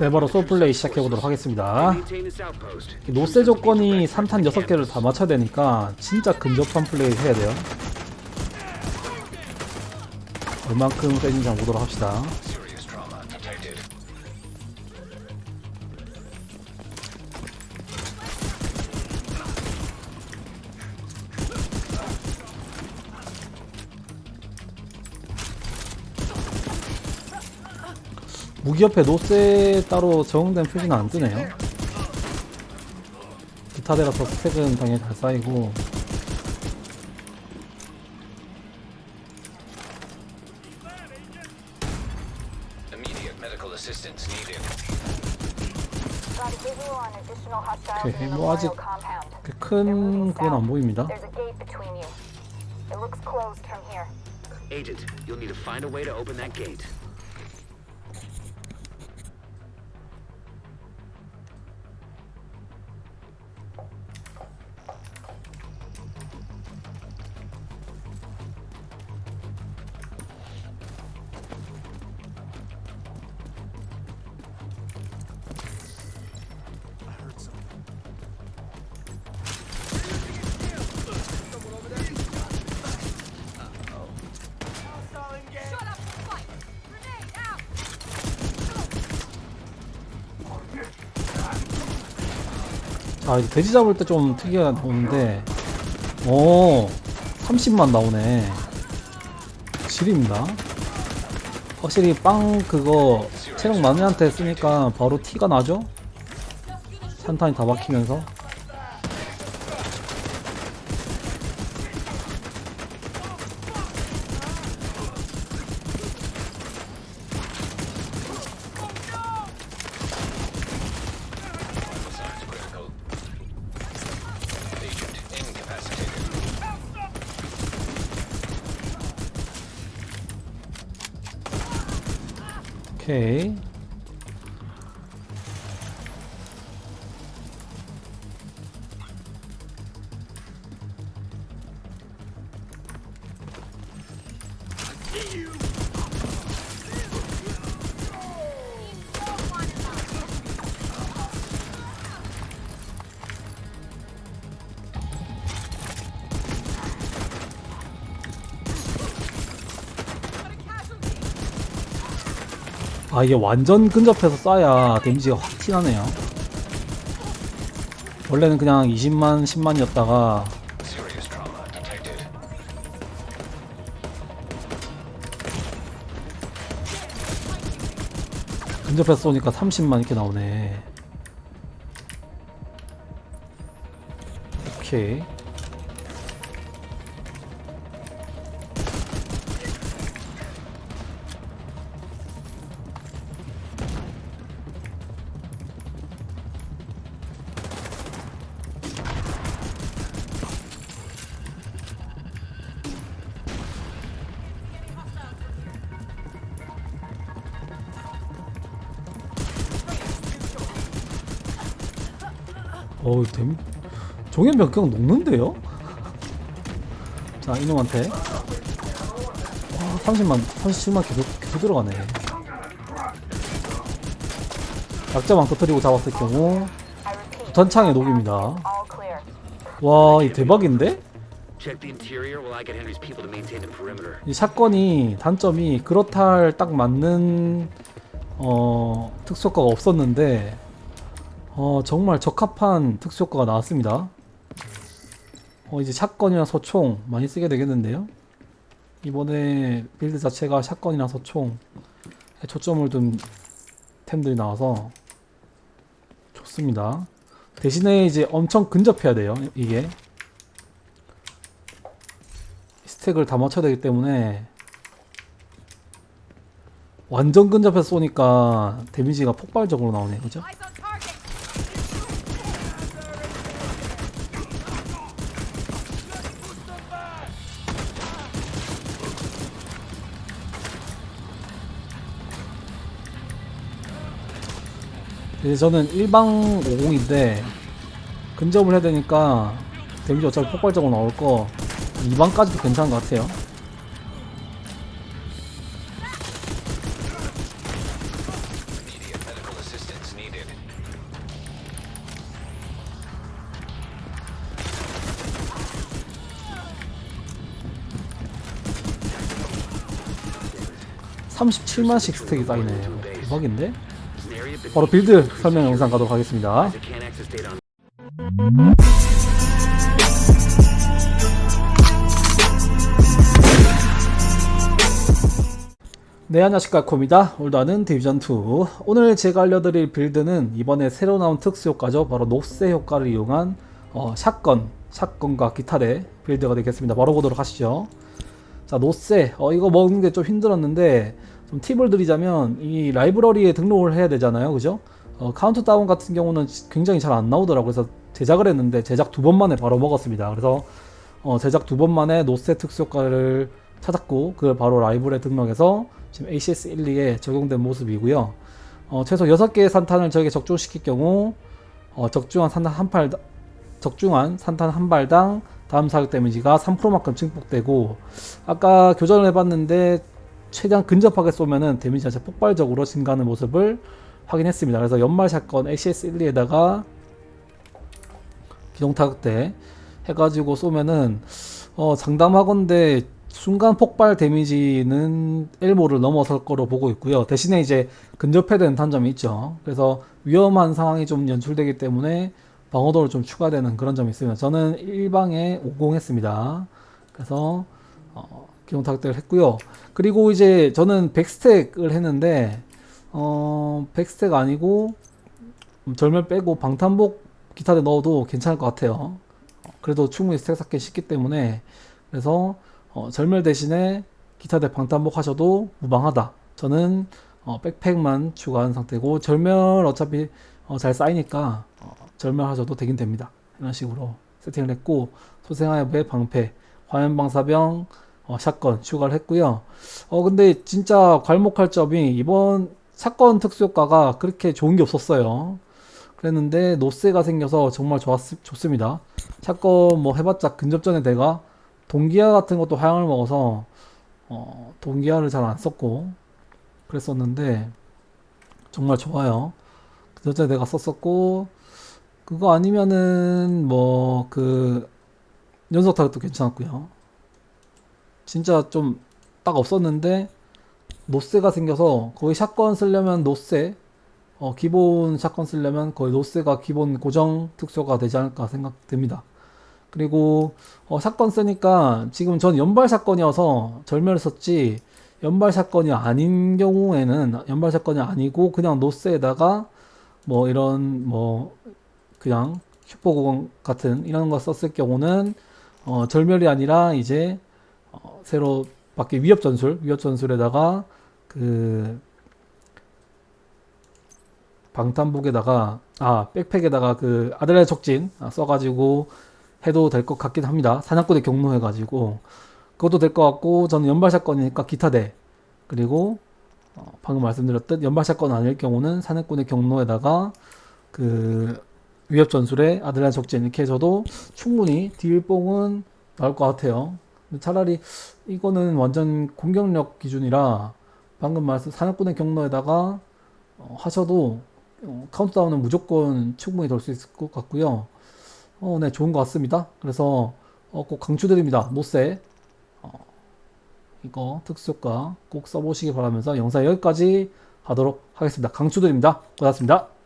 네, 바로 소플레이 시작해보도록 하겠습니다. 노세 조건이 산탄 6개를 다 맞춰야 되니까 진짜 근접한 플레이 해야 돼요. 얼만큼 세진지 한번 보도록 합시다. 무기 옆에 노세 따로 적용된 표시는 안 뜨네요. 기타대라서 스택은 당연히 잘 쌓이고 the 뭐 아직. 그큰 그건 안 보입니다. There's a gate between you. It looks closed from here. Agent, you'll need to find a way to open that gate. 아 이제 돼지 잡을 때 좀 특이하게 나오는데. 오 30만 나오네. 질입니다. 확실히 빵 그거 체력 많은 애한테 쓰니까 바로 티가 나죠? 산탄이 다 박히면서 오케이 아 이게 완전 근접해서 쏴야 데미지가 확 티나네요 원래는 그냥 20만 10만이었다가 Serious trauma detected. 근접해서 쏘니까 30만 이렇게 나오네 오케이 어우 데미 종현 몇경 녹는데요? 자 이놈한테 와 30만 37만 계속 계속 들어가네 약자만 터뜨리고 잡았을 경우. 전창의 녹입니다. 와 이 대박인데? 이 사건이 단점이 그렇다 할딱 맞는 어 특수효과가 없었는데 어 정말 적합한 특수효과가 나왔습니다. 어 이제 샷건이나 소총 많이 쓰게 되겠는데요? 이번에 빌드 자체가 샷건이나 소총 초점을 둔 템들이 나와서 좋습니다. 대신에 이제 엄청 근접해야 돼요 이게. 스택을 다 맞춰야 되기 때문에 완전 근접해서 쏘니까 데미지가 폭발적으로 나오네 그죠? 이제 저는 일방 50인데 근접을 해야 되니까 데미지 어차피 폭발적으로 나올 거 2방까지도 괜찮은 것 같아요 Immediate medical assistance needed. 삼 37만씩 스택이 쌓이네. 대박인데? 바로 빌드 설명 영상 가도록 하겠습니다. 네 안녕하십니까. 코입니다. 오늘도 하는 디비전2 오늘 제가 알려드릴 빌드는 이번에 새로 나온 특수 효과죠. 바로 녹세 효과를 이용한 어, 샷건 샷건과 기타의 빌드가 되겠습니다. 바로 보도록 하시죠. 자 노세 어, 이거 먹는 게 좀 힘들었는데 좀 팁을 드리자면 이 라이브러리에 등록을 해야 되잖아요. 그죠? 어, 카운트다운 같은 경우는 굉장히 잘 안 나오더라고요. 그래서 제작을 했는데 제작 두 번 만에 바로 먹었습니다. 그래서 어, 제작 두 번 만에 노세 특수 효과를 찾았고 그걸 바로 라이브러리에 등록해서 지금 ACS 12에 적용된 모습이고요. 어, 최소 6개의 산탄을 저에게 적중시킬 경우 어, 적중한 산탄 한 팔, 적중한 산탄 한 발당 다음 사격 데미지가 3%만큼 증폭되고 아까 교전을 해봤는데 최대한 근접하게 쏘면은 데미지 자체 폭발적으로 증가하는 모습을 확인했습니다. 그래서 연말 사건 ACS 12에다가 기동 타격대 해가지고 쏘면은 어, 장담하건대 순간 폭발 데미지는 엘모를 넘어설 거로 보고 있고요. 대신에 이제 근접해야 되는 단점이 있죠. 그래서 위험한 상황이 좀 연출되기 때문에 방어도를 좀 추가되는 그런 점이 있습니다. 저는 1방에 50 했습니다. 그래서 어, 기동 타격대를 했고요. 그리고 이제 저는 100스택을 했는데 어, 100스택 아니고 절멸 빼고 방탄복 기타대 넣어도 괜찮을 것 같아요. 그래도 충분히 스택 쌓기 쉽기 때문에 그래서 어, 절멸 대신에 기타 대 방탄복 하셔도 무방하다. 저는 어, 백팩만 추가한 상태고 절멸 어차피 어, 잘 쌓이니까 어, 절멸 하셔도 되긴 됩니다. 이런 식으로 세팅을 했고 소생하여의 방패, 화면 방사병, 어, 샷건 추가를 했고요. 어 근데 진짜 괄목할 점이 이번 사건 특수 효과가 그렇게 좋은 게 없었어요. 그랬는데 노세가 생겨서 정말 좋았 좋습니다. 샷건 뭐 해봤자 근접전에 내가 동기화 같은 것도 하향을 먹어서 어, 동기화를 잘 안 썼고 그랬었는데 정말 좋아요. 그전에 내가 썼었고 그거 아니면은 뭐 그 연속 타격도 괜찮았고요. 진짜 좀 딱 없었는데 노세가 생겨서 거의 샷건 쓰려면 노세 어, 기본 샷건 쓰려면 거의 노세가 기본 고정 특수가 되지 않을까 생각됩니다. 그리고 어, 사건 쓰니까 지금 전 연발 사건이어서 절멸을 썼지 연발 사건이 아닌 경우에는 연발 사건이 아니고 그냥 노스에다가 뭐 이런 뭐 그냥 슈퍼고공 같은 이런 거 썼을 경우는 어, 절멸이 아니라 이제 어, 새로 밖에 위협 전술 위협 전술에다가 그 방탄복에다가 아 백팩에다가 그 아들의 촉진 아, 써가지고 해도 될 것 같긴 합니다. 사냥꾼의 경로 해가지고 그것도 될 것 같고 저는 연발 사건이니까 기타대 그리고 어, 방금 말씀드렸듯 연발 사건 아닐 경우는 사냥꾼의 경로에다가 그 위협 전술에 아들란 적진 이렇게 해서도 충분히 딜뽕은 나올 것 같아요. 차라리 이거는 완전 공격력 기준이라 방금 말씀 사냥꾼의 경로에다가 어, 하셔도 어, 카운트다운은 무조건 충분히 돌 수 있을 것 같고요. 어, 네, 좋은 것 같습니다. 그래서 어, 꼭 강추드립니다. 노세 어, 이거 특수효과 꼭 써보시기 바라면서 영상 여기까지 하도록 하겠습니다. 강추드립니다. 고맙습니다.